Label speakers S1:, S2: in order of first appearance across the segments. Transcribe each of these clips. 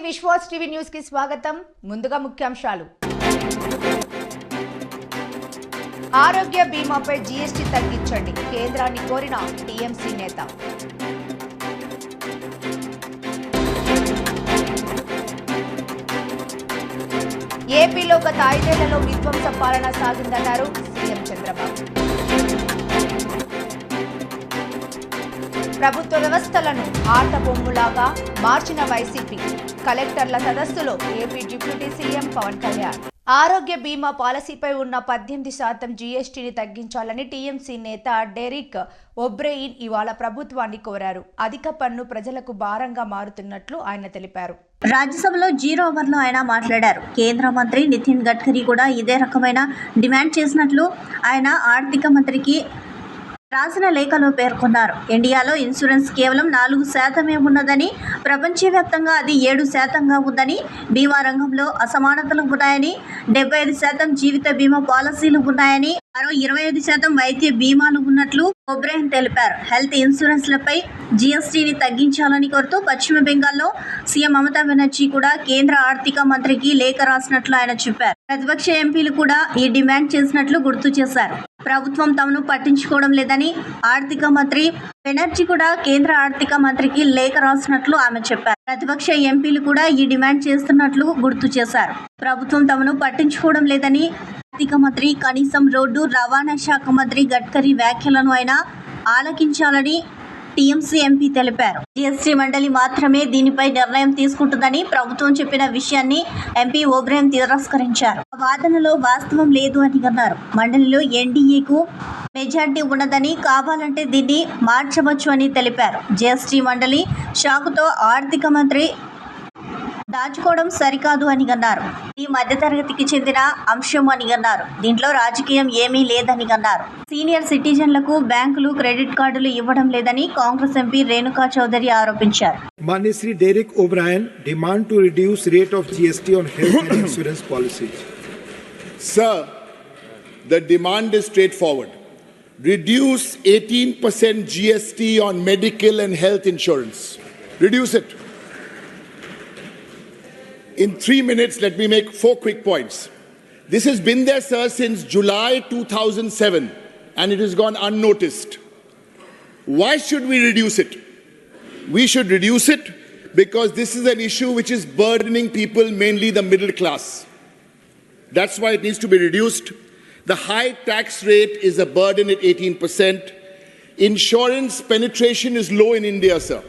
S1: Vishwas TV న్యూస్కి స్వాగతం. ముందుగా ముఖ్యాంశాలు. ఆరోగ్య బీమాపై జీఎస్టీ తగ్గించండి. కేంద్రాన్ని కోరిన టీఎంసీ నేత. ఏపీలో గత ఐదేళ్ళలో విధ్వంస పాలన సాగిందన్నారు సీఎం చంద్రబాబు. ప్రభుత్వ వ్యవస్థలను ఆట బొమ్ములాగా మార్చిన వైసీపీ. కలెక్టర్ల సదస్సులో AP deputy CM Pawan Kalyan. ఆరోగ్య బీమా పాలసీపై ఉన్న పద్దెనిమిది శాతం జీఎస్టీని తగ్గించాలని టీఎంసీ నేత డెరిక్ ఒబ్రెయిన్ ఇవాళ ప్రభుత్వాన్ని కోరారు. అధిక పన్ను ప్రజలకు భారంగా మారుతున్నట్లు ఆయన తెలిపారు.
S2: రాజ్యసభలో జీరో ఓవర్లో ఆయన మాట్లాడారు. కేంద్ర మంత్రి నితిన్ గడ్కరీ కూడా ఇదే రకమైన డిమాండ్ చేసినట్లు ఆయన ఆర్థిక మంత్రికి రాసిన లేఖలో పేర్కొన్నారు. ఇండియాలో ఇన్సూరెన్స్ కేవలం నాలుగు శాతమే ఉన్నదని ప్రపంచవ్యాప్తంగా అది ఏడు శాతంగా ఉందని బీమా రంగంలో అసమానతలు ఉన్నాయని డెబ్బై ఐదు శాతం జీవిత బీమా పాలసీలు ఉన్నాయని మరో ఇరవై ఐదు శాతం వైద్య బీమాలు ఉన్నట్లు ఒబ్రెహన్ తెలిపారు. హెల్త్ ఇన్సూరెన్స్లపై జీఎస్టీని తగ్గించాలని కోరుతూ పశ్చిమ బెంగాల్లో సీఎం మమతా బెనర్జీ కూడా కేంద్ర ఆర్థిక మంత్రికి లేఖ రాసినట్లు ఆయన చెప్పారు. ప్రతిపక్ష ఎంపీలు కూడా ఈ డిమాండ్ చేసినట్లు గుర్తు చేశారు. ప్రభుత్వం తమను పట్టించుకోవడం లేదని ఆర్థిక మంత్రి బెనర్జీ కూడా కేంద్ర ఆర్థిక మంత్రికి లేఖ రాసినట్లు ఆమె చెప్పారు. ప్రతిపక్ష ఎంపీలు కూడా ఈ డిమాండ్ చేస్తున్నట్లు గుర్తు చేశారు. ప్రభుత్వం తమను పట్టించుకోవడం లేదని ఆర్థిక మంత్రి కనీసం రోడ్డు రవాణా శాఖ మంత్రి గడ్కరీ వ్యాఖ్యలను అయినా ఆలకించాలని టీఎంసీ ఎంపీ తెలిపారు. జీఎస్టీ మండలి మాత్రమే దీనిపై నిర్ణయం తీసుకుంటుందని ప్రభుత్వం చెప్పిన విషయాన్ని ఎంపీ ఓబ్రాహిం తిరస్కరించారు. ఆ వాదనలో వాస్తవం లేదు అని అన్నారు. మండలిలో ఎన్డీఏకు మెజార్టీ ఉన్నదని కావాలంటే దీన్ని మార్చవచ్చు అని తెలిపారు. జీఎస్టీ మండలి షాకుతో ఆర్థిక మంత్రి దాచుకోవడం సరికాదు అని అన్నారు. ఈ మధ్యతరగతికి చెందిన అంశం అని అన్నారు. దీంట్లో రాజకీయం ఏమీ లేదని అన్నారు. సీనియర్ సిటిజన్లకు బ్యాంకులు క్రెడిట్ కార్డులు ఇవ్వడం లేదని కాంగ్రెస్ ఎంపీ రేణుకా చౌదరి ఆరోపించారు.
S3: మనిశ్రీ Derek O'Brien demand to reduce rate of GST on health insurance policy sir
S4: the demand straight forward reduce eighteen percent GST on medical and health insurance reduce it In three minutes, let me make four quick points. This has been there, sir, since July 2007, and it has gone unnoticed. Why should we reduce it? We should reduce it because this is an issue which is burdening people, mainly the middle class. That's why it needs to be reduced. The high tax rate is a burden at 18%. Insurance penetration is low in India, sir.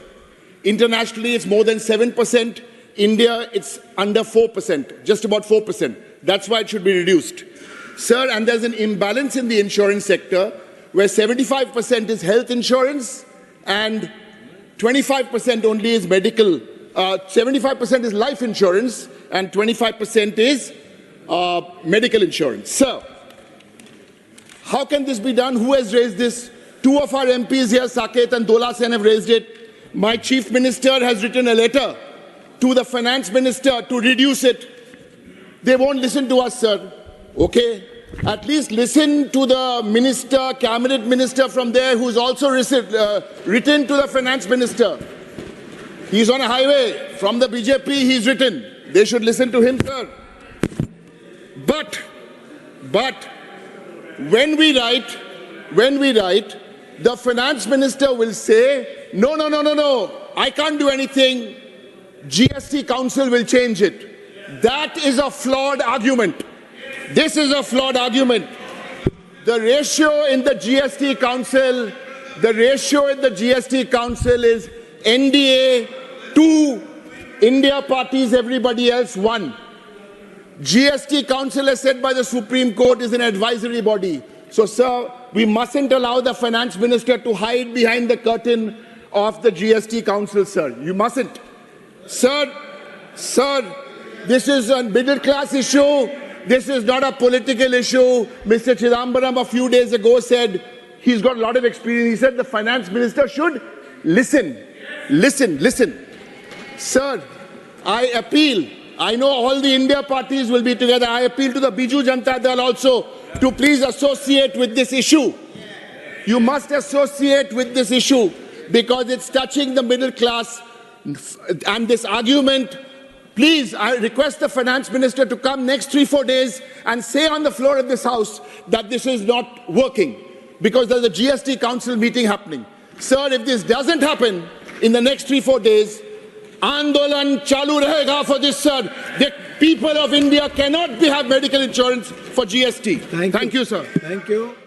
S4: Internationally, it's more than 7%. India, it's under 4%, just about 4%. That's why it should be reduced. Sir, and there's an imbalance in the insurance sector where 75% is health insurance and 25% only is medical. Uh, 75% is life insurance and 25% is uh, medical insurance. Sir, how can this be done? Who has raised this? Two of our MPs here, Saket and Dola Sen, have raised it. My chief minister has written a letter to the finance minister to reduce it. They won't listen to us, sir. Okay? At least listen to the minister, cabinet minister from there who's also uh, written to the finance minister. He's on a highway. From the BJP, he's written. They should listen to him, sir. But, but, when we write, when we write, the finance minister will say, no, no, no, no, no, I can't do anything. GST council will change it. That is a flawed argument. This is a flawed argument. The ratio in the GST council, the ratio in the GST council is NDA two, India parties, everybody else one. GST Council, as said by the Supreme Court, is an advisory body. So, sir, we mustn't allow the finance minister to hide behind the curtain of the GST Council, sir. You mustn't. Sir, sir, this is a middle class issue. This is not a political issue. Mr. Chidambaram a few days ago said he's got a lot of experience. He said the finance minister should listen. Listen, listen. Sir, I appeal. I know all the India parties will be together. I appeal to the Biju Janata Dal also to please associate with this issue. You must associate with this issue because it's touching the middle class. And this argument Please, I request the finance minister to come next three, four days and say on the floor of this house that this is not working because there's a GST council meeting happening. Sir, if this doesn't happen in the next three, four days, Andolan chalu rahega for this, sir. The people of India cannot be, have medical insurance for GST.
S3: Thank,
S4: Thank you, sir.
S3: Thank you.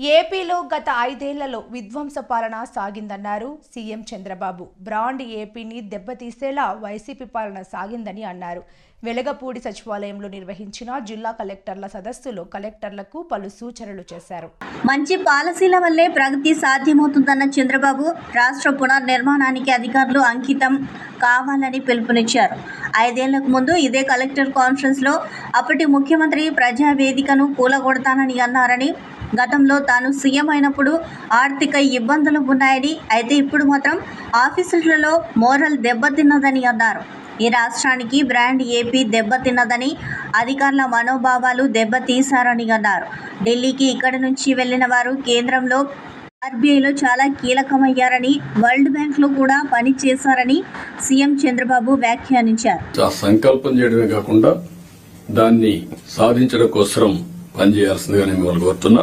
S1: ఏపీలో గత ఐదేళ్ళలో విధ్వంస పాలన సాగిందన్నారు CM Chandrababu. Brand ఏపీని దెబ్బతీసేలా YCP పాలన సాగిందని అన్నారు. వెలగపూడి సచివాలయంలో నిర్వహించిన జిల్లా కలెక్టర్ల సదస్సులో కలెక్టర్లకు పలు సూచనలు చేశారు.
S2: మంచి పాలసీల వల్లే ప్రగతి సాధ్యమవుతుందన్న చంద్రబాబు రాష్ట్ర పునర్నిర్మాణానికి అధికారులు అంకితం కావాలని పిలుపునిచ్చారు. ఐదేళ్ళకు ముందు ఇదే కలెక్టర్ కాన్ఫరెన్స్లో అప్పటి ముఖ్యమంత్రి ప్రజావేదికను కూలగొడతానని అన్నారని గతంలో తాను సీఎం అయినప్పుడు ఆర్థిక ఇబ్బందులు ఉన్నాయని అయితే ఇప్పుడు మాత్రం ఆఫీసులలో మోరల్ దెబ్బతిన్నదని అన్నారు. ఈ రాష్ట్రానికి బ్రాండ్ ఏపీ దెబ్బతిన్నదని అధికారుల మనోభావాలు దెబ్బతీశారని అన్నారు. ఢిల్లీకి ఇక్కడి నుంచి వెళ్ళిన వారు కేంద్రంలో ఆర్బీఐలో చాలా కీలకమయ్యారని వరల్డ్ బ్యాంక్లో కూడా పనిచేశారని సీఎం చంద్రబాబు వ్యాఖ్యానించారు.
S5: సంకల్పం చేయడమే కాకుండా దాన్ని సాధించడం కోసం పనిచేయాల్సిందిగా నేను కోరుతున్నా.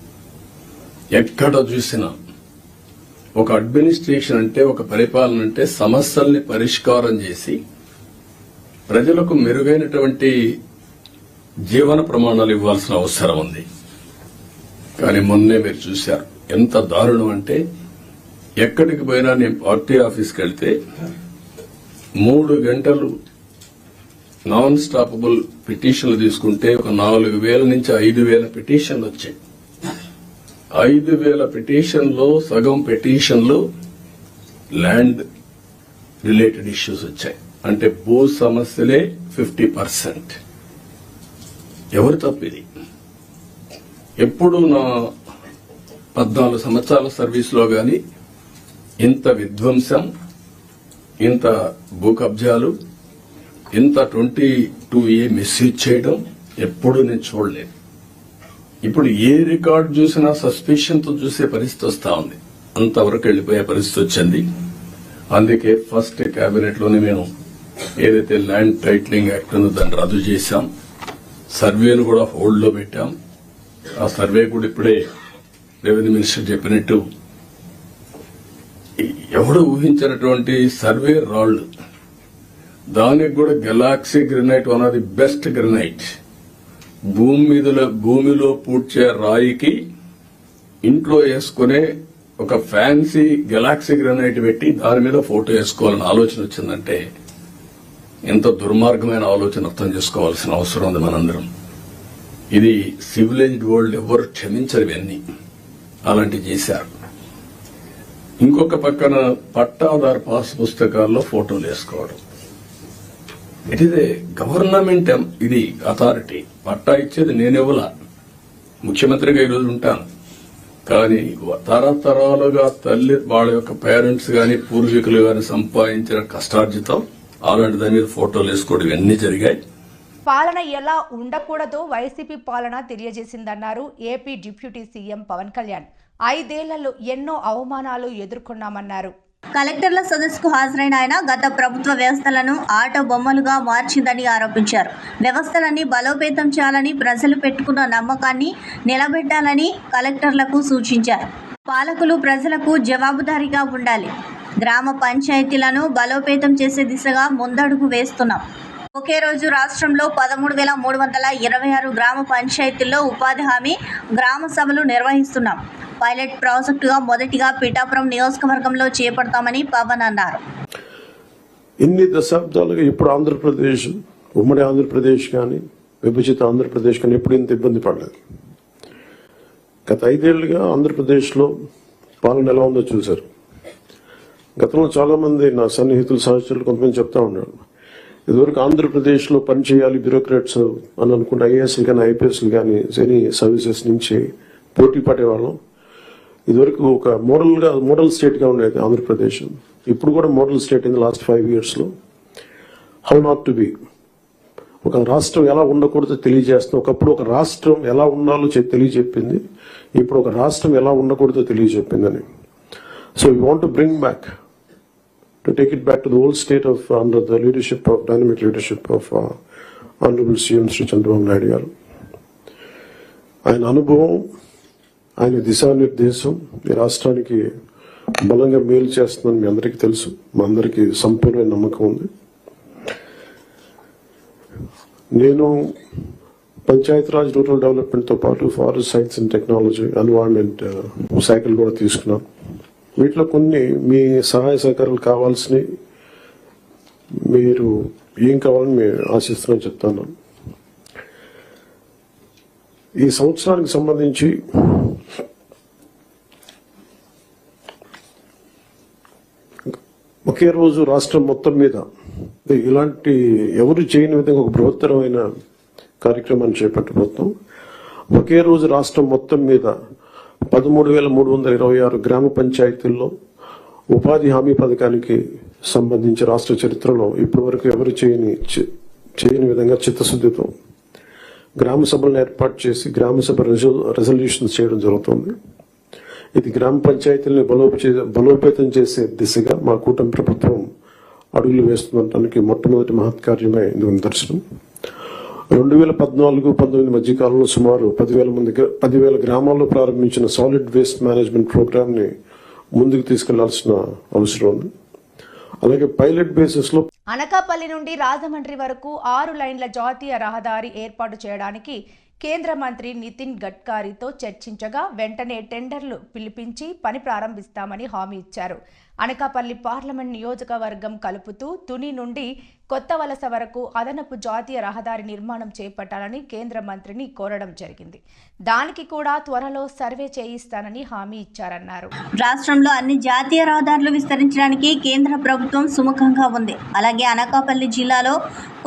S5: ఎక్కడ చూసినా ఒక అడ్మినిస్ట్రేషన్ అంటే ఒక పరిపాలన అంటే సమస్యల్ని పరిష్కారం చేసి ప్రజలకు మెరుగైనటువంటి జీవన ప్రమాణాలు ఇవ్వాల్సిన అవసరం ఉంది. కానీ మొన్నే మీరు చూశారు ఎంత దారుణం అంటే ఎక్కడికి పోయినా నేను పార్టీ ఆఫీస్కి వెళ్తే మూడు గంటలు నాన్ స్టాపబుల్ పిటిషన్లు తీసుకుంటే ఒక నాలుగు వేల నుంచి ఐదు వేల పిటిషన్లు వచ్చాయి. ఐదు వేల పిటిషన్లో సగం పిటిషన్లు ల్యాండ్ రిలేటెడ్ ఇష్యూస్ వచ్చాయి. అంటే భూ సమస్యలే ఫిఫ్టీ పర్సెంట్. ఎవరు తప్పిది ఎప్పుడు నా పద్నాలుగు సంవత్సరాల సర్వీస్లో గాని ఇంత విధ్వంసం ఇంత భూ కబ్జాలు ఇంత ట్వంటీ టూ ఏ మిస్యూజ్ చేయడం ఎప్పుడు నేను చూడలేదు. ఇప్పుడు ఏ రికార్డ్ చూసినా సస్పెషన్తో చూసే పరిస్థితి వస్తా ఉంది. అంతవరకు వెళ్ళిపోయే పరిస్థితి వచ్చింది. అందుకే ఫస్ట్ కేబినెట్లోనే మేము ఏదైతే ల్యాండ్ టైటిలింగ్ యాక్ట్ ఉందో దాన్ని రద్దు చేశాం. సర్వేను కూడా హోల్డ్లో పెట్టాం. ఆ సర్వే కూడా ఇప్పుడే రెవెన్యూ మినిస్టర్ చెప్పినట్టు ఎవడు ఊహించినటువంటి సర్వే రాళ్ళు దానికి కూడా galaxy granite one of the best granite. భూమి మీద భూమిలో పూడ్చే రాయికి ఇంట్లో వేసుకునే ఒక ఫ్యాన్సీ గెలాక్సీ గ్రనైట్ పెట్టి దాని మీద ఫోటో వేసుకోవాలని ఆలోచన వచ్చిందంటే ఎంత దుర్మార్గమైన ఆలోచన అర్థం చేసుకోవాల్సిన అవసరం ఉంది మనందరం. ఇది సివిలైజ్డ్ వరల్డ్ ఎవరు క్షమించరు ఇవన్నీ. అలాంటివి చేశారు. ఇంకొక పక్కన పట్టాదారు పాస్ పుస్తకాల్లో ఫోటోలు వేసుకోవడం. ఇట్ ఇస్ ఏ గవర్నమెంట్ ఇది అథారిటీ పట్టా ఇచ్చేది నేనెవలా ముఖ్యమంత్రిగా ఈరోజు ఉంటాను. కానీ తరతరాలుగా తల్లి వాళ్ళ యొక్క పేరెంట్స్ గాని పూర్వీకులు గాని సంపాదించిన కష్టార్జితం అలాంటి దాని మీద ఫోటోలు వేసుకోవడం ఇవన్నీ జరిగాయి.
S1: పాలన ఎలా ఉండకూడదో వైసీపీ పాలన తెలియజేసిందన్నారు AP deputy CM Pawan Kalyan. ఐదేళ్ళలో ఎన్నో అవమానాలు ఎదుర్కొన్నామన్నారు.
S2: కలెక్టర్ల సదస్సుకు హాజరైన ఆయన గత ప్రభుత్వ వ్యవస్థలను ఆట బొమ్మలుగా మార్చిందని ఆరోపించారు. వ్యవస్థలన్నీ బలోపేతం చేయాలని ప్రజలు పెట్టుకున్న నమ్మకాన్ని నిలబెట్టాలని కలెక్టర్లకు సూచించారు. పాలకులు ప్రజలకు జవాబుదారీగా ఉండాలి. గ్రామ పంచాయతీలను బలోపేతం చేసే దిశగా ముందడుగు వేస్తున్నాం. ఒకే రోజు రాష్ట్రంలో పదమూడు వేల మూడు వందల ఇరవై ఆరు గ్రామ పంచాయతీల్లో ఉపాధి హామీ గ్రామ సభలు నిర్వహిస్తున్నాం. పైలట్ ప్రాజెక్టుగా మొదటిగా పిఠాపురం నియోజకవర్గంలో చేపడతామని పవన్ అన్నారు.
S6: ఇన్ని దశాబ్దాలుగా ఇప్పుడు ఆంధ్రప్రదేశ్ ఉమ్మడి ఆంధ్రప్రదేశ్ కానీ విభజిత ఆంధ్రప్రదేశ్ కానీ ఎప్పుడు ఇంత ఇబ్బంది పడలేదు. గత ఐదేళ్ళుగా ఆంధ్రప్రదేశ్లో పాలన ఎలా ఉందో చూశారు. గతంలో చాలా మంది నా సన్నిహితులు సహచరులు కొంతమంది చెప్తా ఉన్నారు. ఇదివరకు ఆంధ్రప్రదేశ్లో పనిచేయాలి బ్యూరోక్రాట్స్ అని అనుకుంటే ఐఏఎస్లు కానీ ఐపీఎస్లు కానీ ఎనీ సర్వీసెస్ నుంచి పోటీ పడేవాళ్ళం. ఇదివరకు ఒక మోడల్గా మోడల్ స్టేట్గా ఉండేది ఆంధ్రప్రదేశ్. ఇప్పుడు కూడా మోడల్ స్టేట్ అయింది లాస్ట్ ఫైవ్ ఇయర్స్లో. హౌ నాట్ టు బి ఒక రాష్ట్రం ఎలా ఉండకూడదో తెలియజేస్తుంది. ఒకప్పుడు ఒక రాష్ట్రం ఎలా ఉండాలో చె- తెలియజెప్పింది. ఇప్పుడు ఒక రాష్ట్రం ఎలా ఉండకూడదో తెలియజెప్పిందని. So you want to bring back to take it back to the old state of under the leadership of dynamic leadership of honourable CM Shri Chandrababu Naidu garu. ఆయన అనుభవం ఆయన దిశానిర్దేశం ఈ రాష్ట్రానికి బలంగా మేలు చేస్తుందని మీ అందరికీ తెలుసు. మా అందరికీ సంపూర్ణ నమ్మకం ఉంది. నేను పంచాయతీరాజ్ రూరల్ డెవలప్మెంట్తో పాటు forest science and technology environment cycle కూడా తీసుకున్నాను వీటిలో కొన్ని మీ సహాయ సహకారాలు కావాల్సినవి మీరు ఏం కావాలని మేము ఆశిస్తున్నాం చెప్తాను ఈ సంవత్సరానికి సంబంధించి ఒకే రోజు రాష్ట్రం మొత్తం మీద ఇలాంటి ఎవరు చేయని విధంగా ఒక బృహత్తరమైన కార్యక్రమాన్ని చేపట్టబోతున్నాం. ఒకే రోజు రాష్ట్రం మొత్తం మీద పదమూడు వేల మూడు వందల ఇరవై ఆరు గ్రామ పంచాయతీల్లో ఉపాధి హామీ పథకానికి సంబంధించి రాష్ట్ర చరిత్రలో ఇప్పటివరకు ఎవరు చేయని చేయని విధంగా చిత్తశుద్ధితో గ్రామ సభలను ఏర్పాటు చేసి గ్రామ సభ రెజల్యూషన్స్ చేయడం జరుగుతుంది. ఇది గ్రామ పంచాయతీలను బలోపే- బలోపేతం చేసే దిశగా మా కూటమి ప్రభుత్వం అడుగులు వేస్తుండటానికి మొట్టమొదటి మహత్కార్యమే ఇందుకు దర్శనం. రెండు వేల పద్నాలుగు పంతొమ్మిది మధ్య కాలంలో సుమారు పదివేల మంది పదివేల గ్రామాల్లో ప్రారంభించిన సాలిడ్ వేస్ట్ మేనేజ్మెంట్ ప్రోగ్రామ్ని ముందుకు తీసుకెళ్ళాల్సిన అవసరం ఉంది. అలాగే పైలట్ బేసిస్లో
S1: అనకాపల్లి నుండి రాజమండ్రి వరకు ఆరు లైన్ల జాతీయ రహదారి ఏర్పాటు చేయడానికి కేంద్ర మంత్రి నితిన్ గడ్కరీతో చర్చించగా వెంటనే టెండర్లు పిలిపించి పని ప్రారంభిస్తామని హామీ ఇచ్చారు. అనకాపల్లి పార్లమెంట్ నియోజకవర్గం కలుపుతూ తుని నుండి కొత్త వలస వరకు అదనపు జాతీయ రహదారి నిర్మాణం చేపట్టాలని కేంద్ర మంత్రిని కోరడం జరిగింది. దానికి కూడా త్వరలో సర్వే చేయిస్తానని హామీ ఇచ్చారన్నారు.
S2: రాష్ట్రంలో అన్ని జాతీయ రహదారులు విస్తరించడానికి కేంద్ర ప్రభుత్వం సుముఖంగా ఉంది. అలాగే అనకాపల్లి జిల్లాలో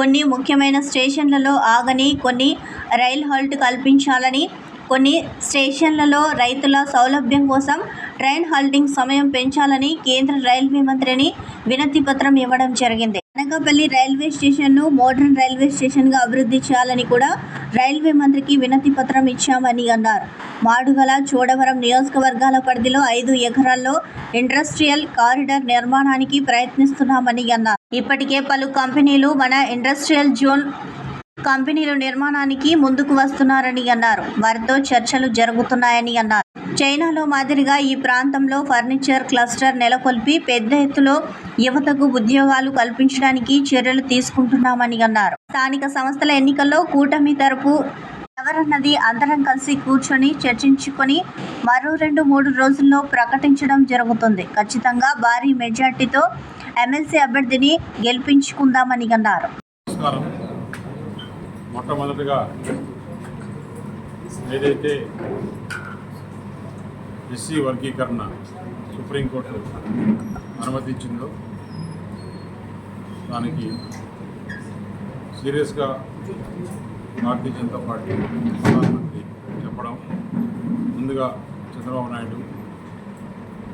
S2: కొన్ని ముఖ్యమైన స్టేషన్లలో ఆగని కొన్ని రైల్ హాల్ట్ కల్పించాలని కొన్ని స్టేషన్లలో రైతుల సౌలభ్యం కోసం ట్రైన్ హాల్టింగ్ సమయం పెంచాలని కేంద్ర రైల్వే మంత్రిని వినతి పత్రం ఇవ్వడం జరిగింది. అనకాపల్లి రైల్వే స్టేషన్ను మోడర్న్ రైల్వే స్టేషన్గా అభివృద్ధి చేయాలని కూడా రైల్వే మంత్రికి వినతి పత్రం ఇచ్చామని అన్నారు. మాడుగల చోడవరం నియోజకవర్గాల పరిధిలో ఐదు ఎకరాల్లో ఇండస్ట్రియల్ కారిడార్ నిర్మాణానికి ప్రయత్నిస్తున్నామని అన్నారు. ఇప్పటికే పలు కంపెనీలు మన ఇండస్ట్రియల్ జోన్ కంపెనీల నిర్మాణానికి ముందుకు వస్తున్నారని అన్నారు. వారితో చర్చలు జరుగుతున్నాయని అన్నారు. చైనాలో మాదిరిగా ఈ ప్రాంతంలో ఫర్నిచర్ క్లస్టర్ నెలకొల్పి పెద్ద ఎత్తులో యువతకు ఉద్యోగాలు కల్పించడానికి చర్యలు తీసుకుంటున్నామని అన్నారు. స్థానిక సంస్థల ఎన్నికల్లో కూటమి తరపు ఎవరన్నది అందరం కలిసి కూర్చొని చర్చించుకొని మరో రెండు మూడు రోజుల్లో ప్రకటించడం జరుగుతుంది. ఖచ్చితంగా భారీ మెజార్టీతో ఎమ్మెల్సీ అభ్యర్థిని గెలిపించుకుందామని అన్నారు.
S7: మొట్టమొదటిగా ఏదైతే ఎస్సీ వర్గీకరణ సుప్రీంకోర్టు అనుమతించిందో దానికి సీరియస్గా భారతీయ జనతా పార్టీ ప్రధానమంత్రి చెప్పడం. ముందుగా చంద్రబాబు నాయుడు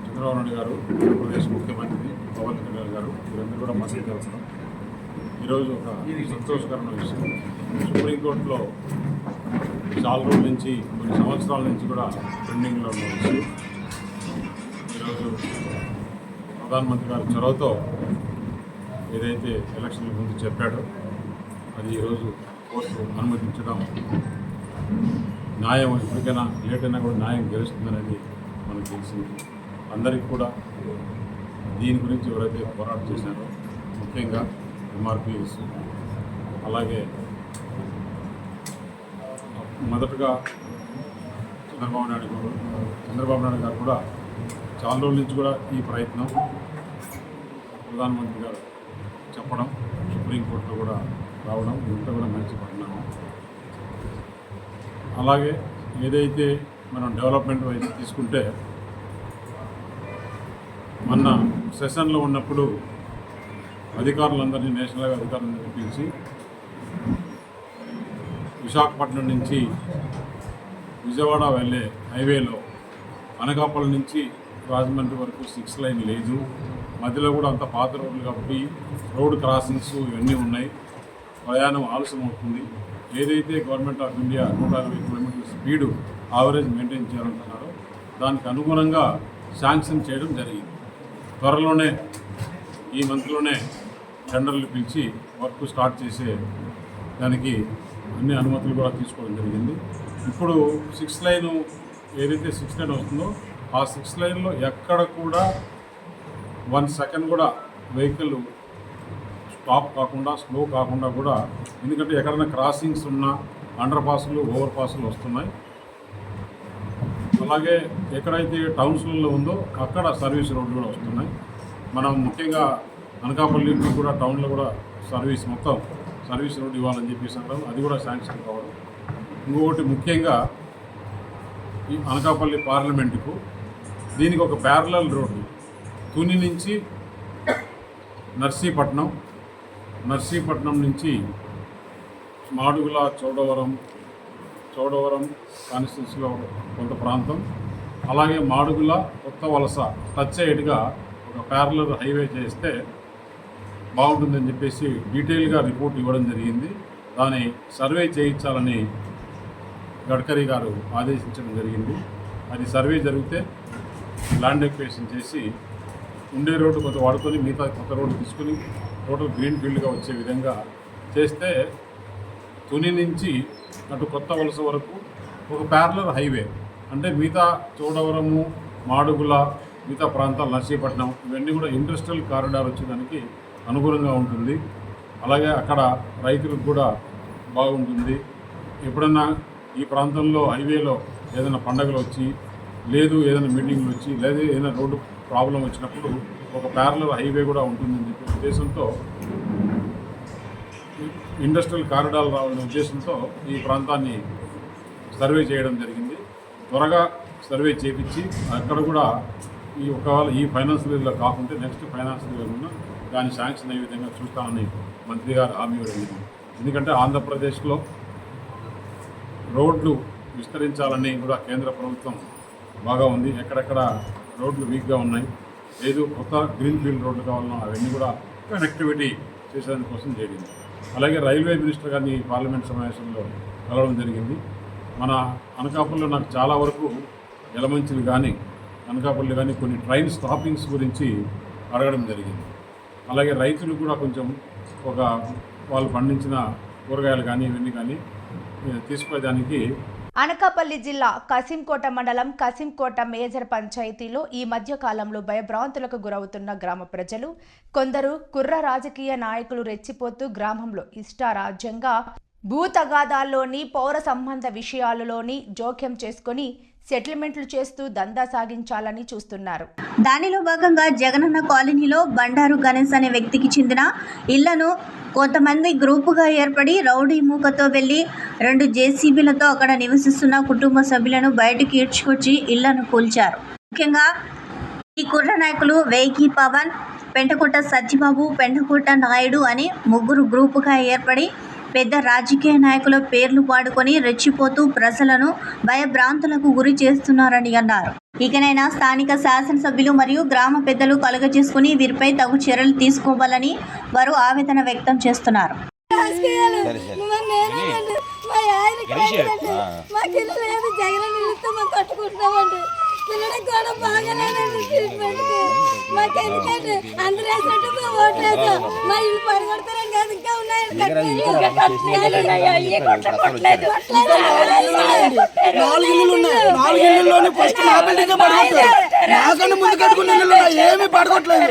S7: చంద్రబాబు నాయుడు గారు ఆంధ్రప్రదేశ్ ముఖ్యమంత్రి పవన్ కళ్యాణ్ గారు వీరందరూ కూడా మద్దతు అవసరం ఈరోజు ఒక సంతోషకరమైన విషయం. సుప్రీంకోర్టులో చాలా రోజుల నుంచి కొన్ని సంవత్సరాల నుంచి కూడా పెండింగ్లో ఉన్న. విషయం ఈరోజు ప్రధానమంత్రి గారి చొరవతో ఏదైతే ఎలక్షన్ల ముందు చెప్పాడో అది ఈరోజు కోర్టు అనుమతించడం న్యాయం ఎప్పటికైనా లేట్ అయినా కూడా న్యాయం గెలుస్తుందనేది మనకు తెలిసింది. అందరికీ కూడా దీని గురించి ఎవరైతే పోరాటం చేశారో ముఖ్యంగా ఎంఆర్పిఎస్ అలాగే మొదటగా చంద్రబాబు నాయుడు గారు చంద్రబాబు నాయుడు గారు కూడా చాలా రోజుల నుంచి కూడా ఈ ప్రయత్నం ప్రధానమంత్రి గారు చెప్పడం సుప్రీంకోర్టులో కూడా రావడం ఇంత కూడా మంచి పరిణామం. అలాగే ఏదైతే మనం డెవలప్మెంట్ వైపు తీసుకుంటే మొన్న సెషన్లో ఉన్నప్పుడు అధికారులందరినీ నేషనల్ హైవే అధికారులందరినీ పిలిచి విశాఖపట్నం నుంచి విజయవాడ వెళ్ళే హైవేలో అనకాపల్లి నుంచి రాజమండ్రి వరకు సిక్స్ లైన్ లేదు. మధ్యలో కూడా అంత పాత రోడ్లు కాబట్టి రోడ్ క్రాసింగ్స్ ఇవన్నీ ఉన్నాయి. ప్రయాణం ఆలస్యం అవుతుంది ఏదైతే గవర్నమెంట్ ఆఫ్ ఇండియా నూట అరవై కిలోమీటర్ల స్పీడు ఆవరేజ్ మెయింటైన్ చేయాలంటున్నారో దానికి అనుగుణంగా శాంక్షన్ చేయడం జరిగింది. త్వరలోనే ఈ మంత్లోనే టెండర్లు పిలిచి వర్క్ స్టార్ట్ చేసే దానికి అన్ని అనుమతులు కూడా తీసుకోవడం జరిగింది. ఇప్పుడు సిక్స్ లైన్ ఏదైతే సిక్స్ లైన్ వస్తుందో ఆ సిక్స్ లైన్లో ఎక్కడ కూడా వన్ సెకండ్ కూడా వెహికల్ స్టాప్ కాకుండా స్లో కాకుండా కూడా ఎందుకంటే ఎక్కడైనా క్రాసింగ్స్ ఉన్నా అండర్ పాసులు ఓవర్ పాసులు వస్తున్నాయి. అలాగే ఎక్కడైతే టౌన్స్లలో ఉందో అక్కడ సర్వీస్ రోడ్లు కూడా వస్తున్నాయి. మనం ముఖ్యంగా అనకాపల్లి కూడా టౌన్లో కూడా సర్వీస్ మొత్తం సర్వీస్ రోడ్ ఇవ్వాలని చెప్పేసి అన్నారు. అది కూడా శాంక్షన్ కావడం ఇంకొకటి ముఖ్యంగా ఈ అనకాపల్లి పార్లమెంటుకు దీనికి ఒక ప్యారలల్ రోడ్డు తుని నుంచి నర్సీపట్నం నర్సీపట్నం నుంచి మాడుగుల చోడవరం చోడవరం కాన్స్టిట్యూన్సీలో కొంత ప్రాంతం. అలాగే మాడుగుల కొత్త వలస టచ్ అయ్యేట్టుగా ఒక ప్యారలర్ హైవే చేస్తే బాగుంటుందని చెప్పేసి డీటెయిల్గా రిపోర్ట్ ఇవ్వడం జరిగింది. దాని సర్వే చేయించాలని గడ్కరీ గారు ఆదేశించడం జరిగింది. అది సర్వే జరిగితే ల్యాండ్ ఎక్వేషన్ చేసి ఉండే రోడ్డు కొంత వాడుకొని మిగతా కొత్త రోడ్డు తీసుకుని టోటల్ గ్రీన్ ఫీల్డ్గా వచ్చే విధంగా చేస్తే తుని నుంచి అటు కొత్త వలస వరకు ఒక ప్యారలర్ హైవే అంటే మిగతా చోడవరము మాడుగుల మిగతా ప్రాంతాలు నర్సీపట్నం ఇవన్నీ కూడా ఇండస్ట్రియల్ కారిడార్ వచ్చేదానికి అనుగుణంగా ఉంటుంది. అలాగే అక్కడ రైతులకు కూడా బాగుంటుంది. ఎప్పుడన్నా ఈ ప్రాంతంలో హైవేలో ఏదైనా పండగలు వచ్చి లేదు ఏదైనా మీటింగ్లు వచ్చి లేదా ఏదైనా రోడ్డు ప్రాబ్లం వచ్చినప్పుడు ఒక ప్యారలర్ హైవే కూడా ఉంటుందని చెప్పే ఉద్దేశంతో ఇండస్ట్రియల్ కారిడార్ రావాలనే ఉద్దేశంతో ఈ ప్రాంతాన్ని సర్వే చేయడం జరిగింది. త్వరగా సర్వే చేపించి అక్కడ కూడా ఈ ఒకవేళ ఈ ఫైనాన్షియల్ ఇయర్లో కాకుంటే నెక్స్ట్ ఫైనాన్షియల్ ఇయర్ ఉన్న దాని శాంక్షన్ అయ్యే విధంగా చూస్తామని మంత్రి గారు హామీ ఇవ్వడం ఎందుకంటే ఆంధ్రప్రదేశ్లో రోడ్లు విస్తరించాలని కూడా కేంద్ర ప్రభుత్వం బాగా ఉంది. ఎక్కడెక్కడ రోడ్లు వీక్గా ఉన్నాయి. లేదు కొత్త గ్రీన్ ఫీల్డ్ రోడ్లు కావాలన్నా అవన్నీ కూడా కనెక్టివిటీ చేసేదానికోసం జరిగింది. అలాగే రైల్వే మినిస్టర్ గారిని పార్లమెంట్ సమావేశంలో కలవడం జరిగింది. మన అనకాపల్లిలో నాకు చాలా వరకు ఎలమంచులు కానీ అనకాపల్లి కానీ కొన్ని ట్రైన్ స్టాపింగ్స్ గురించి అడగడం జరిగింది. అలాగే రైతులు కూడా కొంచెం ఒక వాళ్ళు పండించిన కూరగాయలు కానీ ఇవన్నీ కానీ ఏ,
S1: అనకాపల్లి జిల్లా కసింకోట మండలం కసింకోట మేజర్ పంచాయతీలో ఈ మధ్య కాలంలో భయభ్రాంతులకు గురవుతున్న గ్రామ ప్రజలు కొందరు కుర్ర రాజకీయ నాయకులు రెచ్చిపోతూ గ్రామంలో ఇష్టారాజ్యంగా భూతగాదాల్లోని పౌర సంబంధ విషయాలలోని జోక్యం చేసుకుని సెటిల్మెంట్లు చేస్తూ దందా సాగించాలని చూస్తున్నారు.
S2: దానిలో భాగంగా జగనన్న కాలనీలో బండారు గణేష్ అనే వ్యక్తికి చెందిన ఇళ్ళను కొంతమంది గ్రూపుగా ఏర్పడి రౌడీ మూకతో వెళ్ళి రెండు జేసీబీలతో అక్కడ నివసిస్తున్న కుటుంబ సభ్యులను బయటకు ఈడ్చుకొచ్చి ఇళ్ళను కూల్చారు. ముఖ్యంగా ఈ కుర్ర నాయకులు వేగి పవన్ పెంటకోట సత్యబాబు పెంటకోట నాయుడు అని ముగ్గురు గ్రూపుగా ఏర్పడి పెద్ద రాజకీయ నాయకుల పేర్లు వాడుకొని రెచ్చిపోతూ ప్రజలను భయభ్రాంతులకు గురి చేస్తున్నారని అన్నారు. ఇకనైనా స్థానిక శాసనసభ్యులు మరియు గ్రామ పెద్దలు కలుగజేసుకుని వీరిపై తగు చర్యలు తీసుకోవాలని వారు ఆవేదన వ్యక్తం చేస్తున్నారు.
S8: మాకు పిల్లలకి కూడా బాగాలేదండి ట్రీట్మెంట్కి మాకు ఎందుకంటే అందరూ వేసినట్టు మేము ఓట్లు వేసాం. మా ఇల్లు పడగొడతారని కాదు ఇంకా
S9: నాలుగు ఉన్నాయి. నాలుగు ఇల్లుల్లోనే ఫస్ట్ మా బిల్డింగ్ పడగొట్టారు. నాకన్నా ముందు కట్టుకున్న ఉన్నాయి. ఏమీ పడగొట్టలేదు.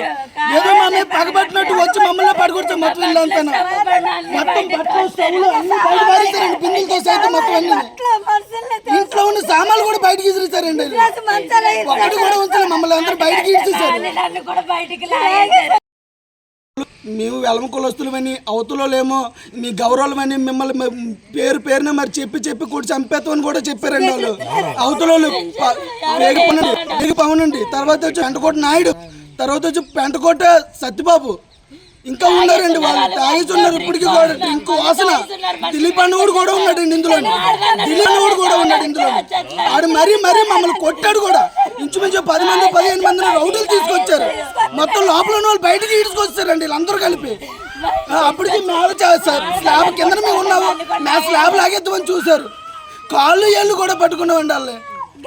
S9: ఏదో మా మీద పగబట్టినట్టు వచ్చి మమ్మల్ని పడగొడతాం మొత్తం ఇల్లు అంతా మొత్తం బట్టలు స్టవ్లు అన్ని బయట పారేశారండి. బిందులతో సైతం మొత్తం అన్ని. ఇంట్లో ఉన్న సామాన్లు కూడా బయటకి ఇసిరేసారండి ఒకటి కూడా ఉంచలేదు మమ్మల్ని అందరూ బయటకి ఇచ్చేసారు మేము వెలమ కులస్తులమని అవతలోలేమో మీ గౌరవమని మిమ్మల్ని పేరు పేరున మరి చెప్పి చెప్పి కూడా చంపేస్తామని కూడా చెప్పారండి వాళ్ళు. అవతలోళ్ళు ప- వేగి పవన్ వేగి పవన్ అండి తర్వాత వచ్చి పెంటకోట నాయుడు తర్వాత వచ్చి పెంటకోట సత్యబాబు ఇంకా ఉన్నారండి వాళ్ళు. తాగేసి ఉన్నారు ఇప్పటికి కూడా. డ్రింక్ వాసన. దిలీప్ అన్నవాడు కూడా ఉన్నాడు ఇందులో దిలీప్ అన్నవాడు కూడా ఉన్నాడు ఇందులో ఆడు మరీ మరీ మమ్మల్ని కొట్టాడు కూడా. ఇంచుమించు పది మంది పదిహేను మంది రౌడీలు తీసుకొచ్చారు. మొత్తం లోపల ఉన్న వాళ్ళు బయటికి ఈడ్చుకొచ్చారండి వీళ్ళందరూ కలిపి. అప్పటికి మేడ చేస్తారు స్లాబ్ కింద మేము ఉన్నాము. నా స్లాబ్ లాగేద్దామని చూశారు. కాళ్ళు ఏళ్ళు కూడా పట్టుకున్నామండి వాళ్ళు.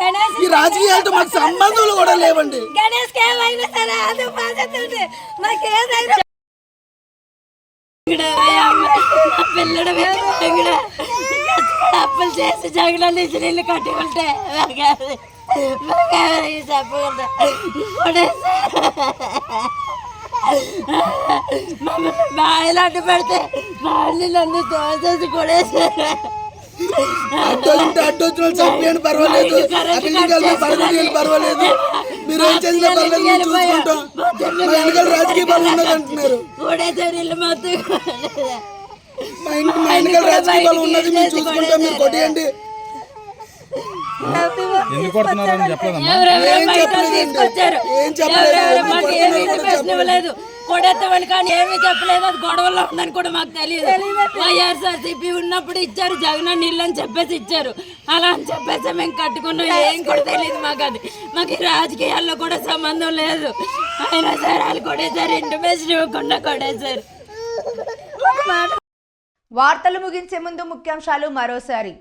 S8: గణేష్
S9: ఈ రాజకీయాలతో మాకు సంబంధాలు కూడా లేవండి.
S8: గణేష్ ఏమైనా సరే అది బాధ్యత ఉంది నాకు ఏదైనా పిల్లడు ఇక్కడ అప్పులు చేసి జగన్ నుంచి నీళ్ళు కట్టి ఉంటే చెప్పకుండా మమ్మల్ని బాయిలు అడ్డు పెడితే బాయిలు నన్ను తోసేసి కొడేసారు
S9: అడ్డొచ్చి అడ్డొచ్చిన చంపేయండి పర్వాలేదు. అక్కడి నుంచి కలిపి పడగొట్టేయండి పర్వాలేదు మీరు ఏం చేసినా పర్లేదు మేము చూసుకుంటాం. మా వెనకాల రాజకీయ బలం ఉన్నది అంటున్నారు మా ఇంటి మా వెనకాల రాజకీయ బలం ఉన్నది మేము చూసుకుంటాం మీరు కొట్టేయండి.
S7: ఎందుకు కొడుతున్నారని చెప్పలేదమ్మా
S9: ఏం చెప్పలేదండి. ఏం చెప్పలేదు.
S8: కొడేస్తామని కానీ ఏమీ చెప్పలేదు. అది గొడవల్లో ఉందని కూడా మాకు తెలియదు. వైఎస్ఆర్సీపీ ఉన్నప్పుడు ఇచ్చారు. జగన్ నీళ్ళు అని చెప్పేసి ఇచ్చారు. అలా అని చెప్పేసి మేము కట్టుకున్నాం. ఏం కూడా తెలియదు మాకు అది. మాకు రాజకీయాల్లో కూడా సంబంధం లేదు. అయినా సరే వాళ్ళు కొడేశారు. ఇంటిమేషన్ ఇవ్వకుండా కొడేశారు.
S1: వార్తలు ముగించే ముందు ముఖ్యాంశాలు మరోసారి.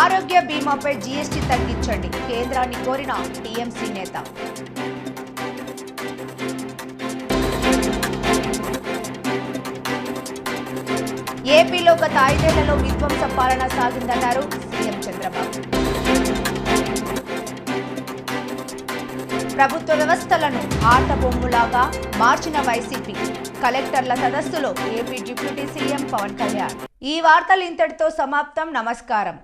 S1: ఆరోగ్య బీమాపై జీఎస్టీ తగ్గించండి. కేంద్రాన్ని కోరిన టీఎంసీ నేత. ఏపీలో గత ఐదేళ్ళలో విధ్వంస పాలన సాగిందన్నారు సీఎం చంద్రబాబు. ప్రభుత్వ వ్యవస్థలను ఆట బొమ్ములాగా మార్చిన వైసీపీ కలెక్టర్ల సదస్సులో AP deputy CM Pawan Kalyan. ఈ వార్తలు ఇంతటితో సమాప్తం. నమస్కారం.